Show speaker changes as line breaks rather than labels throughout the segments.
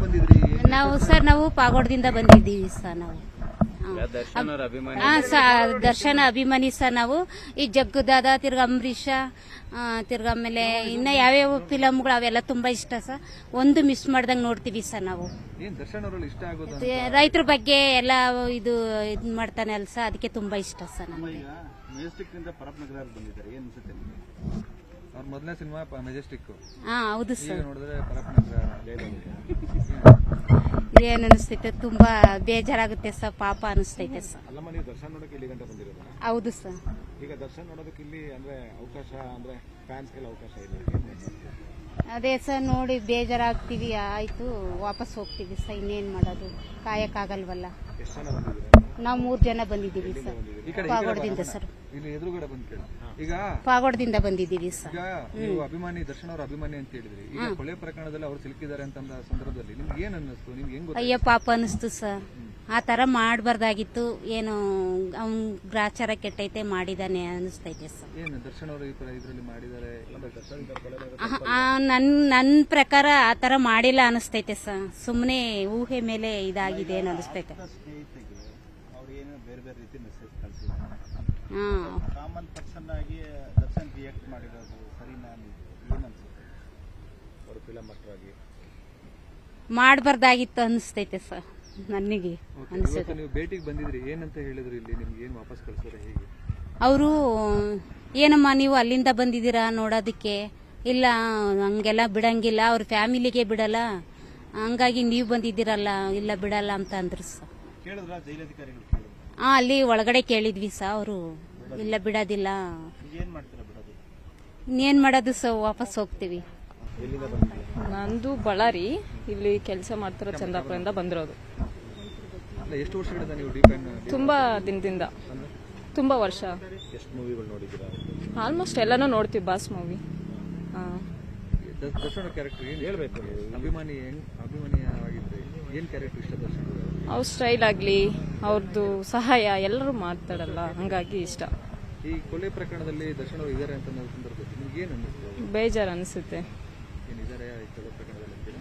ಬಂದಿದ್ರಿ?
ನಾವು ಸರ್ ನಾವು ಪಾಗೋಡದಿಂದ ಬಂದಿದ್ದೀವಿ ಸರ್ ನಾವು. ಹಾ.
ಸರ್ ಅಭಿಮಾನಿ?
ಹಾ ಸ- ದರ್ಶನ ಅಭಿಮಾನಿ ಸರ್ ನಾವು. ಈ ಜಗ್ಗುದಾದ ತಿರ್ಗ ಅಂಬರೀಷ ತಿರ್ಗ ಆಮೇಲೆ ಇನ್ನ ಯಾವ್ಯಾವ ಫಿಲಮ್ಗಳು ಅವೆಲ್ಲ ತುಂಬಾ ಇಷ್ಟ ಸರ್. ಒಂದು ಮಿಸ್ ಮಾಡ್ದಂಗ್ ನೋಡ್ತೀವಿ ಸರ್ ನಾವು.
ಏನ್ ದರ್ಶನ್ ಇಷ್ಟ ಆಗೋದು
ಮತ್ತೆ ರೈತರ ಬಗ್ಗೆ ಎಲ್ಲ ಇದು ಇದ್ ಮಾಡ್ತಾನೆ ಅಲ್ಸ ಅದಕ್ಕೆ ತುಂಬಾ ಇಷ್ಟ ಸರ್ ನಮಗೆ?
ಅವ್ರ ಮೊದಲನೇ ಸಿನಿಮಾ ಮೆಜೆಸ್ಟಿಕ್
ಹಾ ಹೌದು ಸರ್.
ನೋಡಿದ್ರೆ
ಏನ್ ಅನಿಸ್ತೈತೆ ತುಂಬಾ ಬೇಜಾರಾಗುತ್ತೆ ಸರ್ ಪಾಪ ಅನಿಸ್ತೈತೆ ಸರ್.
ಅಲ್ಲಮ್ಮ ನೀವು ದರ್ಶನ್ ನೋಡಕ್ಕೆ ಇಲ್ಲಿ ಗಂಟೆ ಬಂದಿರೋದು?
ಹೌದು ಸರ್.
ಈಗ ದರ್ಶನ್ ನೋಡೋದಕ್ಕೆ ಇಲ್ಲಿ ಅಂದ್ರೆ ಅವಕಾಶ ಅಂದ್ರೆ ಫ್ಯಾನ್ಸ್ಗೆಲ್ಲ ಅವಕಾಶ ಇಲ್ಲ?
ಅದೇ ಸರ್ ನೋಡಿ ಬೇಜಾರಾಗ್ತೀವಿ ಆಯ್ತು ವಾಪಸ್ ಹೋಗ್ತೀವಿ ಸರ್ ಇನ್ನೇನ್ ಮಾಡೋದು? ಕಾಯಕ್ಕಾಗಲ್ವಲ್ಲ ನಾವು ಮೂರ್ ಜನ ಬಂದಿದ್ದೀವಿ ಸರ್.
ಈ ಕಡೆ
ಪಾಗೋಡದಿಂದ ಸರ್.
ಇಲ್ಲಿ ಎದುರುಗಡೆ ಬಂದ್ ಕೇಳಿ. ಈಗ
ಪಾಗೋಡದಿಂದ ಬಂದಿದ್ದೀವಿ ಸರ್.
ಈಗ ನೀವು ಅಭಿಮಾನಿ ದರ್ಶನ್ ಅವ್ರ ಅಭಿಮಾನಿ ಅಂತ ಹೇಳಿದ್ರಿ. ಈಗ ಕೊಲೆ ಪ್ರಕರಣದಲ್ಲಿ ಅವರು ಸಿಲುಕಿದ್ದಾರೆ ಅಂತ ಸಂದರ್ಭದಲ್ಲಿ ನಿಮ್ಗೆ ಏನ್ ಅನ್ನಿಸ್ತು? ನಿಮ್ಗೆ ಹೆಂಗ್
ಅಯ್ಯ ಪಾಪ ಅನಿಸ್ತು ಸರ್. ಆ ತರ ಮಾಡಬಾರ್ದಾಗಿತ್ತು. ಏನು ಅವ್ನ ಗ್ರಾಚಾರ ಕೆಟ್ಟೈತೆ ಮಾಡಿದಾನೆ ಅನಿಸ್ತೈತೆ ಸರ್.
ಏನ್ ದರ್ಶನ್ ಅವರು ಈ ತರ ಇದ್ರಲ್ಲಿ ಮಾಡಿದ್ದಾರೆ? ದರ್ಶನ್
ಆಹ್, ಆ, ನನ್ ನನ್ ಪ್ರಕಾರ ಆ ತರ ಮಾಡಿಲ್ಲ ಅನಿಸ್ತೈತೆ ಸರ್. ಸುಮ್ಮನೆ ಊಹೆ ಮೇಲೆ ಇದಾಗಿದೆ ಅನಿಸ್ತೈತೆ
ಸ್ನೇಹಿತೆಗೆ ಅವ್ರು ಏನೋ ಬೇರೆ ಬೇರೆ ರೀತಿ ಮೆಸೇಜ್ ಕಳಿಸಿದ್ದಾರೆ
ಹಾ
ಕಾಮನ್ ಪರ್ಸನ್ ಆಗಿ ದರ್ಶನ್ ರಿಯಾಕ್ಟ್ ಮಾಡಿರೋದು ಸರಿನಾ ನೀವು ಏನ್ ಅನ್ಸುತ್ತೆ? ಅವ್ರ ಫಿಲಂ ಆಗಿ.
ಮಾಡಬಾರ್ದಾಗಿತ್ತು ಅನಿಸ್ತೈತೆ ಸರ್ ನನಗೆ ಅನಿಸ್ತೈತೆ.
ನೀವು ಭೇಟಿಗೆ ಬಂದಿದ್ರಿ ಏನಂತ ಹೇಳಿದ್ರು ಇಲ್ಲಿ ನಿಮ್ಗೆ ಏನು ವಾಪಸ್ ಕಳ್ಸೋರೆ ಹೇಗೆ?
ಅವರು ಏನಮ್ಮ ನೀವು ಅಲ್ಲಿಂದ ಬಂದಿದ್ದೀರಾ ನೋಡೋದಕ್ಕೆ? ಇಲ್ಲ ಹಂಗೆಲ್ಲ ಬಿಡಂಗಿಲ್ಲ ಅವ್ರ ಫ್ಯಾಮಿಲಿಗೆ ಬಿಡಲ್ಲ. ಹಂಗಾಗಿ ನೀವು ಬಂದಿದ್ದೀರಲ್ಲ ಇಲ್ಲ ಬಿಡಲ್ಲ ಅಂತ ಅಂದ್ರು ಸರ್.
ಕೇಳಿದ್ರ ಜೈಲಧಿಕಾರಿಗಳು? ಕೇಳಿದ್ರು
ಆ ಅಲ್ಲಿ ಒಳಗಡೆ ಕೇಳಿದ್ವಿ ಸ ಅವರು. ಇಲ್ಲ ಬಿಡೋದಿಲ್ಲ. ಇನ್ನೇನ್ ಮಾಡೋದು ಸ ವಾಪಸ್ ಹೋಗ್ತೀವಿ.
ನಂದು ಬಳ್ಳಾರಿ ಇಲ್ಲಿ ಕೆಲಸ ಮಾಡ್ತಿರೋ ಚಂದಾಪುರದಿಂದ ಬಂದಿರೋದು. ತುಂಬಾ ದಿನದಿಂದ. ತುಂಬಾ ವರ್ಷ.
ಎಷ್ಟು ಮೂವಿಗಳು ನೋಡಿದ್ದೀರಾ?
ಆಲ್ಮೋಸ್ಟ್ ಎಲ್ಲಾನು ನೋಡ್ತೀವಿ ಬಾಸ್ ಮೂವಿ.
ದರ್ಶನ್ ಕ್ಯಾರೆಕ್ಟರ್ ಏನ್
ಹೇಳ್ಬೇಕು ನೀವು?
ಅಭಿಮಾನಿ ಹೆಂಗ್ ಅಭಿಮಾನಿಯಾಗಿದ್ರೆ ಏನ್ ಕ್ಯಾರೆಕ್ಟರ್ ಇಷ್ಟ ದರ್ಶನ್ ಅವ್ರ?
ಸ್ಟೈಲ್ ಆಗಲಿ ಅವ್ರದ್ದು ಸಹಾಯ ಎಲ್ಲರೂ ಮಾಡ್ತಾರಲ್ಲ ಹಂಗಾಗಿ ಇಷ್ಟ.
ಈ ಕೊಲೆ ಪ್ರಕರಣದಲ್ಲಿ ದರ್ಶನ್ ಅವರು ಇದ್ದಾರೆ ಅಂತ ಅನ್ನೋ ಸಂದರ್ಭದಲ್ಲಿ ನಿಮ್ಗೆ ಏನ್ ಅನ್ನಿಸ್ತು?
ಬೇಜಾರು ಅನಿಸುತ್ತೆ.
ಏನಿದ್ದಾರೆ ಈ ಕೊಲೆ ಪ್ರಕರಣದಲ್ಲಿ ಅಂತೀರಾ?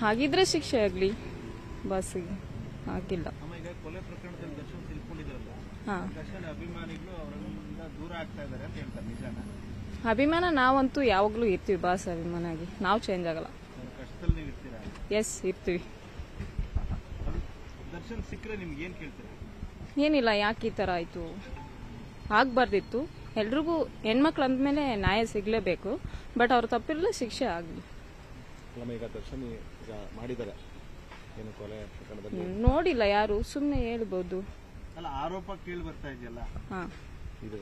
ಹಾಗಿದ್ರೆ ಶಿಕ್ಷೆ ಆಗಲಿ ಬಸ್ಸಿಗೆ ಹಾಕಿಲ್ಲ
ಅಮ್ಮ ಈಗ ಕೊಲೆ ಪ್ರಕರಣದಲ್ಲಿ ದರ್ಶನ್ ತಿಳ್ಕೊಂಡಿದ್ರಲ್ಲ
ಹಾ.
ದರ್ಶನ್ ಅಭಿಮಾನಿಗಳು ಅವರಿಂದ ದೂರ ಆಗ್ತಾ ಇದ್ದಾರೆ ಅಂತ ಹೇಳ್ತಾರೆ ನಿಜಾನ?
ಅಭಿಮಾನ ನಾವಂತೂ ಯಾವಾಗಲೂ ಇರ್ತೀವಿ ಬಾಸ್ ಅಭಿಮಾನ ಆಗಿ. ನಾವು ಚೇಂಜ್ ಆಗಲ್ಲ.
ಅವ್ರ ಕಷ್ಟದಲ್ಲಿ ನೀವು ಇರ್ತೀರಾ?
ಎಸ್ ಇರ್ತೀವಿ.
ಸಿಕ್ಕರೆ ನಿಮ್ಗೆ ಏನ್ ಕೇಳ್ತೀರಾ?
ಏನಿಲ್ಲ ಯಾಕೆ ಈ ಥರ ಆಯಿತು? ಆಗಬಾರ್ದಿತ್ತು. ಎಲ್ರಿಗೂ ಹೆಣ್ಮಕ್ಳು ಅಂದ್ಮೇಲೆ ನ್ಯಾಯ ಸಿಗಲೇಬೇಕು. ಬಟ್ ಅವ್ರ ತಪ್ಪಿರಲ್ಲ ಶಿಕ್ಷೆ ಆಗಲಿ.
ಅಲ್ಲಮ್ಮ ಈಗ ದರ್ಶನ್ ಈಗ ಮಾಡಿದ್ದಾರೆ. ಏನು ಕೊಲೆ ಪ್ರಕರಣದಲ್ಲಿ?
ನೋಡಿಲ್ಲ ಯಾರು ಸುಮ್ಮನೆ ಹೇಳ್ಬೋದು.
ಅಲ್ಲ ಆರೋಪ ಕೇಳಿ ಬರ್ತಾ ಇದೆಯಲ್ಲ?
ಹಾಂ.
ಇದು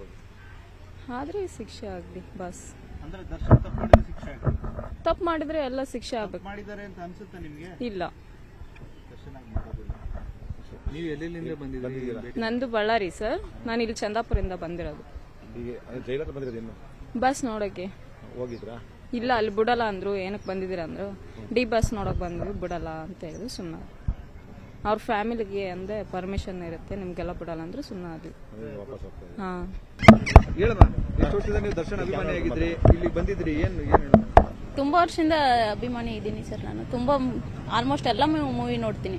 ಆದರೆ ಶಿಕ್ಷೆ ಆಗಲಿ ಬಸ್.
ಅಂದ್ರೆ ದರ್ಶನ್ ತಪ್ಪು ಮಾಡಿದ್ರೆ ಶಿಕ್ಷೆ ಆಗುತ್ತೆ
ತಪ್ಪು ಮಾಡಿದ್ರೆ ಎಲ್ಲ ಶಿಕ್ಷೆ ಆಗ್ಬೇಕು.
ಮಾಡಿದ್ದಾರೆ ಅಂತ ಅನ್ಸುತ್ತೆ ನಿಮ್ಗೆ?
ಇಲ್ಲ.
ದರ್ಶನ್
ನೀವು ಎಲ್ಲೆಲ್ಲಿಂದ ಬಂದಿದ್ದೀರಿ?
ನಂದು ಬಳ್ಳಾರಿ ಸರ್. ನಾನು ಇಲ್ಲಿ ಚಂದಾಪುರದಿಂದ ಬಂದಿರೋದು.
ಈಗ
ಬಸ್ ನೋಡೋಕ್ಕೆ
ಹೋಗಿದ್ರಾ?
ಇಲ್ಲ ಅಲ್ಲಿ ಬಿಡಲ್ಲ ಅಂದ್ರು. ಏನಕ್ಕೆ ಬಂದಿದ್ದೀರ ಅಂದ್ರು. ಡಿ ಬಸ್ ನೋಡಕ್ ಬಂದ್ವಿ ಬಿಡಲ್ಲ ಅಂತ ಹೇಳಿದ್ರು ಸುಮ್ಮನೆ ಅವ್ರ ಫ್ಯಾಮಿಲಿಗೆ ಅಂದ್ರೆ ಪರ್ಮಿಷನ್ ಇರುತ್ತೆ. ನಿಮ್ಗೆಲ್ಲ ಬಿಡಲ್ಲ ಅಂದ್ರೆ ಸುಮ್ಮನೆ
ಅದು ತುಂಬಾ
ಹಾ.
ಹೇಳಮ್ಮ ಎಷ್ಟು ವರ್ಷದಿಂದ ನೀವು ದರ್ಶನ್ ಅಭಿಮಾನಿ ಆಗಿದ್ರಿ? ಇಲ್ಲಿ ಬಂದಿದ್ರಿ ಏನ್ ಏನ್ ಹೇಳಮ್ಮ?
ತುಂಬ ವರ್ಷದಿಂದ ಅಭಿಮಾನಿ ಇದ್ದೀನಿ ಸರ್ ನಾನು. ತುಂಬ ಆಲ್ಮೋಸ್ಟ್ ಎಲ್ಲ ಮೂವಿ ನೋಡ್ತೀನಿ.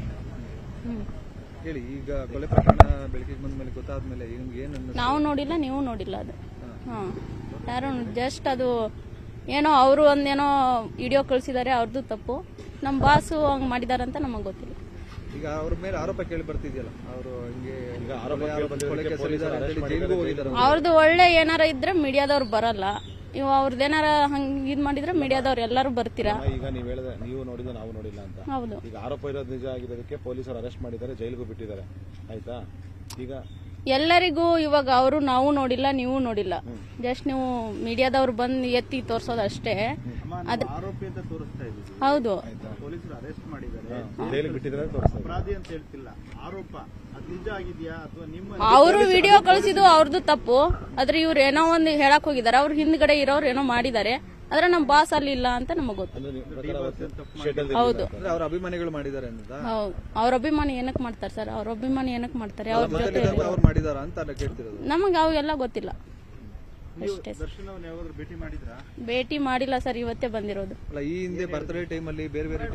ಹ್ಮ್.
ಹೇಳಿ ಈಗ ಕೊಲೆ ಪ್ರಕರಣ ಬೆಳಕಿಗೆ ಬಂದ ಮೇಲೆ ಗೊತ್ತಾದ್ಮೇಲೆ ನಿಮ್ಗೆ ಏನ್
ನಾವು ನೋಡಿಲ್ಲ ನೀವು ನೋಡಿಲ್ಲ ಅದು. ಹಾಂ. ಯಾರು ಜಸ್ಟ್ ಅದು ಏನೋ ಅವರು ಒಂದೇನೋ ವಿಡಿಯೋ ಕಳಿಸಿದ್ದಾರೆ ಅವ್ರದ್ದು ತಪ್ಪು. ನಮ್ಮ ಬಾಸು ಹಂಗೆ ಮಾಡಿದಾರಂತ ನಮಗೆ ಗೊತ್ತಿಲ್ಲ.
ಈಗ ಅವ್ರ ಮೇಲೆ ಆರೋಪ ಕೇಳಿ ಬರ್ತಿದ್ಯಲ್ಲ ಅವರು ಹಿಂಗೆ ಈಗ ಆರೋಪ ಕೊಲೆ ಕೆಸರಿದ್ದಾರೆ ಅಂತ ಹೇಳಿ ಜೈಲಿಗೂ ಹೋಗಿದ್ದಾರೆ
ಅವ್ರದ್ದು ಒಳ್ಳೆ ಏನಾರ ಇದ್ರೆ ಮೀಡಿಯಾದವ್ರು ಬರಲ್ಲ. ಇವು ಅವ್ರದ್ದು ಏನಾರ ಹಂಗೆ ಇದು ಮಾಡಿದ್ರೆ ಮೀಡಿಯಾದವ್ರು ಎಲ್ಲರೂ ಬರ್ತೀರಾ?
ಈಗ ನೀವು ಹೇಳಿದ್ರೆ ನೀವು ನೋಡಿದ್ರೆ ನಾವು ನೋಡಿಲ್ಲ ಅಂತ.
ಹೌದು.
ಈಗ ಆರೋಪ ಇರೋದು ನಿಜ ಆಗಿರೋದಕ್ಕೆ ಪೊಲೀಸರು ಅರೆಸ್ಟ್ ಮಾಡಿದ್ದಾರೆ ಜೈಲಿಗೂ ಬಿಟ್ಟಿದ್ದಾರೆ. ಆಯ್ತಾ? ಈಗ
ಎಲ್ಲರಿಗೂ ಇವಾಗ ಅವರು ನಾವು ನೋಡಿಲ್ಲ ನೀವು ನೋಡಿಲ್ಲ. ಜಸ್ಟ್ ನೀವು ಮೀಡಿಯಾದವ್ರು ಬಂದು ಎತ್ತಿ ತೋರ್ಸೋದು ಅಷ್ಟೇ. ಅದ್-
ಆರೋಪಿ ಅಂತ ತೋರಿಸ್ತಾ ಇದ್ದೀವಿ
ಹೌದು.
ಪೊಲೀಸರು ಅರೆಸ್ಟ್ ಮಾಡಿದ್ದಾರೆ. ಜೈಲಿಗೆ ಬಿಟ್ಟಿದ್ದಾರೆ ತೋರಿಸ್ತಾ ಅಪರಾಧಿ ಅಂತ ಹೇಳ್ತಿಲ್ಲ. ಆರೋಪ. ಅದು ನಿಜ ಆಗಿದೆಯಾ? ಅಥವಾ ನಿಮ್ಮ
ಅವರು ವಿಡಿಯೋ ಕಳಿಸಿದ್ದು ಅವ್ರದ್ದು ತಪ್ಪು. ಆದ್ರೆ ಇವ್ರು ಏನೋ ಒಂದು ಹೇಳಕ್ ಹೋಗಿದ್ದಾರೆ. ಅವ್ರ ಹಿಂದ್ಗಡೆ ಇರೋರು ಏನೋ ಮಾಡಿದ್ದಾರೆ. ಆದ್ರೆ ನಮ್ ಬಾಸ್ ಅಲ್ಲಿ ಇಲ್ಲ ಅಂತ ನಮಗ್ ಗೊತ್ತು. ಹೌದು.
ಅವ್ರ ಅಭಿಮಾನಿಗಳು ಮಾಡಿದ್ದಾರೆ ಅಂತ
ಹೌದು. ಅವ್ರ ಅಭಿಮಾನಿ ಏನಕ್ ಮಾಡ್ತಾರೆ ಸರ್? ಅವ್ರ ಅಭಿಮಾನಿ ಏನಕ್ ಮಾಡ್ತಾರೆ? ಅವ್ರ ಜೊತೆ ನಮಗೆ ಅವೆಲ್ಲ ಗೊತ್ತಿಲ್ಲ. ಅಷ್ಟೇ
ಭೇಟಿ
ಮಾಡಿಲ್ಲ ಸರ್ ಇವತ್ತೇ ಬಂದಿರೋದು.
ಅಲ್ಲ ಈ ಹಿಂದೆ ಬರ್ತ್ಡೇ ಟೈಮಲ್ಲಿ ಬೇರೆ ಬೇರೆ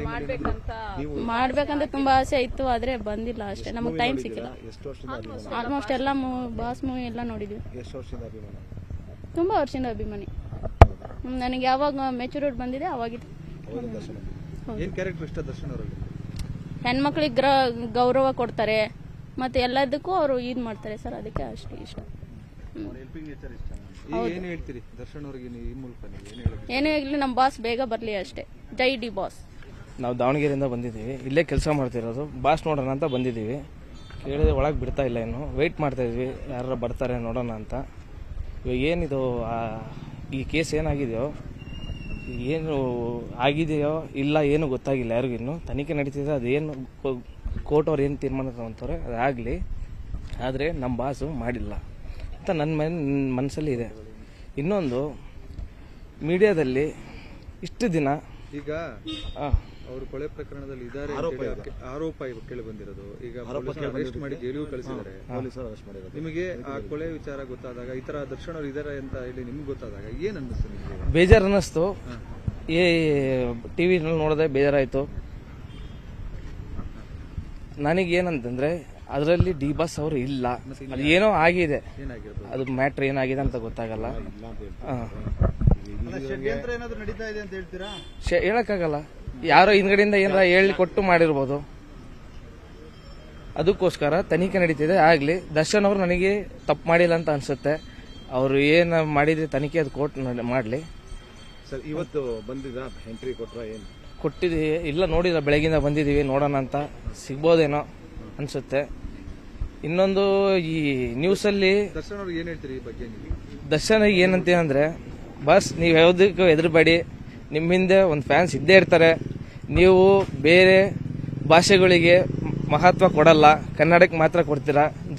ಮಾಡ್ಬೇಕಂತ ತುಂಬಾ ಆಸೆ ಇತ್ತು ಆದ್ರೆ ಬಂದಿಲ್ಲ ಅಷ್ಟೇ. ನಮಗೆ ಟೈಮ್ ಸಿಕ್ಕಿಲ್ಲ. ಆಲ್ಮೋಸ್ಟ್ ಎಲ್ಲ ಬಾಸ್ ಮೂವಿ ಎಲ್ಲ ನೋಡಿದ್ವಿ. ತುಂಬಾ ವರ್ಷದಿಂದ ಅಭಿಮಾನಿ. ನನಗೆ ಯಾವಾಗ ಮೆಚೂರಿಟಿ ಬಂದಿದೆ ಅವಾಗಿದ್ದು ಹೆಣ್ಮಕ್ಳಿಗೆ ಗ್ರ ಗೌರವ ಕೊಡ್ತಾರೆ ಮತ್ತೆ ಎಲ್ಲದಕ್ಕೂ ಅವರು ಇದು ಮಾಡ್ತಾರೆ ಸರ್ ಅದಕ್ಕೆ ಅಷ್ಟೇ ಇಷ್ಟ.
ಏನ್ ಹೇಳ್ತೀರಿ? ದರ್ಶನ್ ಅವರಿಗೆ ಈ ಮೂಲಕ ನೀವು ಏನ್ ಹೇಳಬೇಕು
ಏನೇ ಆಗಲಿ ನಮ್ಮ ಬಾಸ್ ಬೇಗ ಬರಲಿ ಅಷ್ಟೇ. ಜೈ ಡಿ ಬಾಸ್
ನಾವು ದಾವಣಗೆರೆಯಿಂದ ಬಂದಿದ್ದೀವಿ. ಇಲ್ಲೇ ಕೆಲಸ ಮಾಡ್ತಿರೋದು. ಬಾಸ್ ನೋಡೋಣ ಅಂತ ಬಂದಿದ್ದೀವಿ. ಕೇಳಿದ್ರೆ ಒಳಗೆ ಬಿಡ್ತಾ ಇಲ್ಲ ಇನ್ನು. ವೆಯ್ಟ್ ಮಾಡ್ತಾ ಇದ್ವಿ. ಯಾರು ಬರ್ತಾರೆ ನೋಡೋಣ ಅಂತ. ಇವಾಗ ಏನಿದು ಆ, ಈ ಕೇಸ್ ಏನಾಗಿದೆಯೋ ಏನು ಆಗಿದೆಯೋ ಇಲ್ಲ ಏನು ಗೊತ್ತಾಗಿಲ್ಲ ಯಾರಿಗೂ ಇನ್ನು. ತನಿಖೆ ನಡೀತಿದೆ. ಅದೇನು ಕೋರ್ಟ್ ಅವ್ರು ಏನು ತೀರ್ಮಾನ ತಗೊಂತಾರೆ ಅದಾಗಲಿ. ಆದರೆ ನಮ್ಮ ಬಾಸು ಮಾಡಿಲ್ಲ. ಅಂತ ನನ್ನ ಮನ್ ಮನಸ್ಸಲ್ಲಿ ಇದೆ. ಇನ್ನೊಂದು ಮೀಡಿಯಾದಲ್ಲಿ ಇಷ್ಟು ದಿನ
ಈಗ
ಆ,
ಅವರು ಕೊಳೆ ಪ್ರಕರಣದಲ್ಲಿ ಇದ್ದಾರೆ ಆರೋಪ ಕೇಳಿ ಬಂದಿರೋದು. ಈಗ ಅರೆಸ್ಟ್ ಮಾಡಿ ಜೈಲಿಗೂ ಕಳಿಸಿದ್ದಾರೆ. ನಿಮಗೆ ಆ ಕೊಳೆ ವಿಚಾರ ಗೊತ್ತಾದಾಗ ಈ ತರ ದರ್ಶನ್ ಇದ್ದಾರೆ ಇದಾರೆ ಅಂತ ಹೇಳಿ ನಿಮ್ಗೆ ಗೊತ್ತಾದಾಗ ಏನ್ ಅನ್ನಿಸ್ತು ನಿಮಗೆ
ಬೇಜಾರು ಅನ್ನಿಸ್ತು ಏ ಟಿ ವಿನಲ್ಲಿ ನೋಡಿದೆ ಬೇಜಾರಾಯಿತು. ನನಗೇನಂತಂದ್ರೆ ಅದರಲ್ಲಿ ಡಿ ಬಸ್ ಅವರು ಇಲ್ಲ. ಅದು ಏನೋ ಆಗಿದೆ. ಅದು ಮ್ಯಾಟ್ರ್ ಏನಾಗಿದೆ ಅಂತ ಗೊತ್ತಾಗಲ್ಲ. ಹೇಳಕ್ಕಾಗಲ್ಲ. ಯಾರೋ ಹಿಂದ್ಗಡೆಯಿಂದ ಏನಾರ ಹೇಳಿ ಕೊಟ್ಟು ಮಾಡಿರ್ಬೋದು. ಅದಕ್ಕೋಸ್ಕರ ತನಿಖೆ ನಡೀತಿದೆ. ಆಗಲಿ ದರ್ಶನ್ ಅವರು ನನಗೆ ತಪ್ಪು ಮಾಡಿಲ್ಲ ಅಂತ ಅನ್ಸುತ್ತೆ. ಅವರು ಏನು ಮಾಡಿದ್ರೆ ತನಿಖೆ ಅದು ಕೋರ್ಟ್ ಮಾಡಲಿ.
ಸರ್ ಇವತ್ತು ಬಂದಿದ್ದ ಎಂಟ್ರಿ ಏನು?
ಕೊಟ್ಟಿದ್ದೀವಿ ಇಲ್ಲ ನೋಡಿಲ್ಲ. ಬೆಳಗಿಂದ ಬಂದಿದ್ದೀವಿ ನೋಡೋಣ ಅಂತ. ಸಿಗ್ಬೋದೇನೋ ಅನ್ಸುತ್ತೆ. ಇನ್ನೊಂದು ಈ ನ್ಯೂಸಲ್ಲಿ
ದರ್ಶನ್ ಅವ್ರಿಗೆ ಏನ್ ಹೇಳ್ತೀರಿ ಈ ಬಗ್ಗೆ ನೀವು?
ದರ್ಶನ ಏನಂತೀವಿ ಅಂದ್ರೆ ಬಸ್ ನೀವು ಯಾವುದಕ್ಕೂ ಹೆದರಬೇಡಿ. ನಿಮ್ಮ ಹಿಂದೆ ಒಂದು ಫ್ಯಾನ್ಸ್ ಇದ್ದೇ ಇರ್ತಾರೆ. ನೀವು ಬೇರೆ ಭಾಷೆಗಳಿಗೆ ಮಹತ್ವ ಕೊಡಲ್ಲ. ಕನ್ನಡಕ್ಕೆ ಮಾತ್ರ ಕೊಡ್ತೀರಾ?